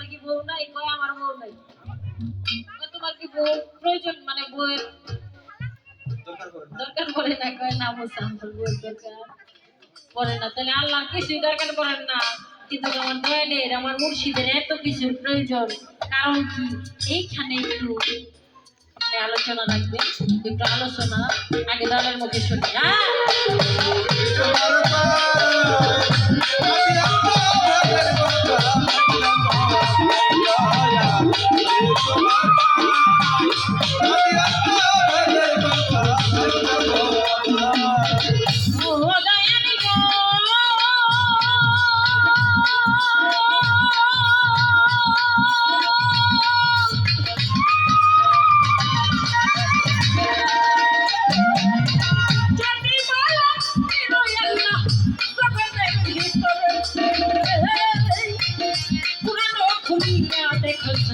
তোমার কি বউ নাই? কয় আমার বউ নাই। তোমার কি বউ প্রয়োজন? মানে বউয়ের দরকার পড়ে না। কয় না আমার বউয়ের দরকার পড়ে না। তাহলে আল্লাহ কিছুই দরকার পড়েন না। কিন্তু আমার দয়ালের আমার মুর্শিদের এত কিছুর প্রয়োজন। কারণ কি? এইখানে একটু আলোচনা রাখবেন একটু আলোচনা আগে দলের মুখে শুনি। হ্যাঁ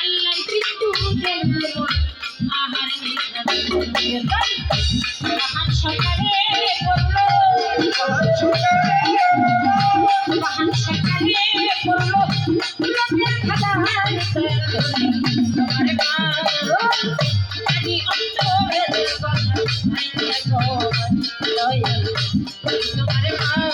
আল্লাহ কিন্তু আহার মহান সকালে করল মহান সকালে করল লোকের খাতা আমি অন্তরের কথা তোমার মা